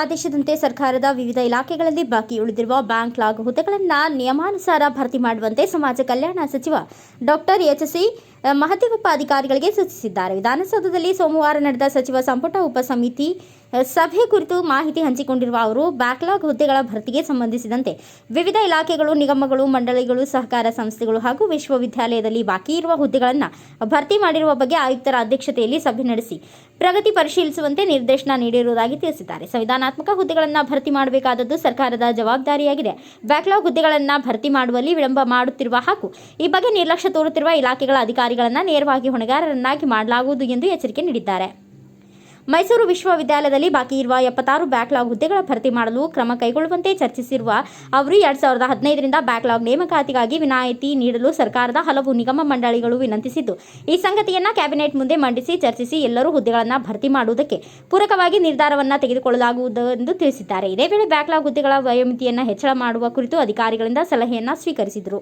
ಆದೇಶದಂತೆ ಸರ್ಕಾರದ ವಿವಿಧ ಇಲಾಖೆಗಳಲ್ಲಿ ಬಾಕಿ ಉಳಿದಿರುವ ಬ್ಯಾಂಕ್ ಲಾಗ್ ಹುದ್ದೆಗಳನ್ನು ನಿಯಮಾನುಸಾರ ಭರ್ತಿ ಮಾಡುವಂತೆ ಸಮಾಜ ಕಲ್ಯಾಣ ಸಚಿವ ಡಾಕ್ಟರ್ ಎಚ್ಸಿ ಮಹದೇವಪ್ಪ ಅಧಿಕಾರಿಗಳಿಗೆ ಸೂಚಿಸಿದ್ದಾರೆ. ವಿಧಾನಸೌಧದಲ್ಲಿ ಸೋಮವಾರ ನಡೆದ ಸಚಿವ ಸಂಪುಟ ಉಪಸಮಿತಿ ಸಮಿತಿ ಸಭೆ ಕುರಿತು ಮಾಹಿತಿ ಹಂಚಿಕೊಂಡಿರುವ ಅವರು ಬ್ಯಾಕ್ಲಾಗ್ ಹುದ್ದೆಗಳ ಭರ್ತಿಗೆ ಸಂಬಂಧಿಸಿದಂತೆ ವಿವಿಧ ಇಲಾಖೆಗಳು, ನಿಗಮಗಳು, ಮಂಡಳಿಗಳು, ಸಹಕಾರ ಸಂಸ್ಥೆಗಳು ಹಾಗೂ ವಿಶ್ವವಿದ್ಯಾಲಯದಲ್ಲಿ ಬಾಕಿ ಇರುವ ಹುದ್ದೆಗಳನ್ನು ಭರ್ತಿ ಮಾಡಿರುವ ಬಗ್ಗೆ ಆಯುಕ್ತರ ಅಧ್ಯಕ್ಷತೆಯಲ್ಲಿ ಸಭೆ ನಡೆಸಿ ಪ್ರಗತಿ ಪರಿಶೀಲಿಸುವಂತೆ ನಿರ್ದೇಶನ ನೀಡಿರುವುದಾಗಿ ತಿಳಿಸಿದ್ದಾರೆ ಸಂವಿಧಾನಾತ್ಮಕ ಹುದ್ದೆಗಳನ್ನು ಭರ್ತಿ ಮಾಡಬೇಕಾದದ್ದು ಸರ್ಕಾರದ ಜವಾಬ್ದಾರಿಯಾಗಿದೆ. ಬ್ಯಾಕ್ಲಾಗ್ ಹುದ್ದೆಗಳನ್ನು ಭರ್ತಿ ಮಾಡುವಲ್ಲಿ ವಿಳಂಬ ಮಾಡುತ್ತಿರುವ ಹಾಗೂ ಈ ಬಗ್ಗೆ ನಿರ್ಲಕ್ಷ್ಯ ತೋರುತ್ತಿರುವ ಇಲಾಖೆಗಳ ಅಧಿಕಾರಿಗಳನ್ನು ನೇರವಾಗಿ ಹೊಣೆಗಾರರನ್ನಾಗಿ ಮಾಡಲಾಗುವುದು ಎಂದು ಎಚ್ಚರಿಕೆ ನೀಡಿದ್ದಾರೆ. ಮೈಸೂರು ವಿಶ್ವವಿದ್ಯಾಲಯದಲ್ಲಿ ಬಾಕಿ ಇರುವ ಎಪ್ಪತ್ತಾರು ಬ್ಯಾಕ್ಲಾಗ್ ಹುದ್ದೆಗಳ ಭರ್ತಿ ಮಾಡಲು ಕ್ರಮ ಕೈಗೊಳ್ಳುವಂತೆ ಚರ್ಚಿಸಿರುವ ಅವರು, ಎರಡ್ ಸಾವಿರದ ಹದಿನೈದರಿಂದ ಬ್ಯಾಕ್ಲಾಗ್ ನೇಮಕಾತಿಗಾಗಿ ವಿನಾಯಿತಿ ನೀಡಲು ಸರ್ಕಾರದ ಹಲವು ನಿಗಮ ಮಂಡಳಿಗಳು ವಿನಂತಿಸಿದ್ದು. ಈ ಸಂಗತಿಯನ್ನ ಕ್ಯಾಬಿನೆಟ್ ಮುಂದೆ ಮಂಡಿಸಿ ಚರ್ಚಿಸಿ ಎಲ್ಲರೂ ಹುದ್ದೆಗಳನ್ನು ಭರ್ತಿ ಮಾಡುವುದಕ್ಕೆ ಪೂರಕವಾಗಿ ನಿರ್ಧಾರವನ್ನು ತೆಗೆದುಕೊಳ್ಳಲಾಗುವುದು ಎಂದು ತಿಳಿಸಿದ್ದಾರೆ. ಇದೇ ವೇಳೆ ಬ್ಯಾಕ್ಲಾಗ್ ಹುದ್ದೆಗಳ ವಯೋಮಿತಿಯನ್ನು ಹೆಚ್ಚಳ ಮಾಡುವ ಕುರಿತು ಅಧಿಕಾರಿಗಳಿಂದ ಸಲಹೆಯನ್ನು ಸ್ವೀಕರಿಸಿದರು.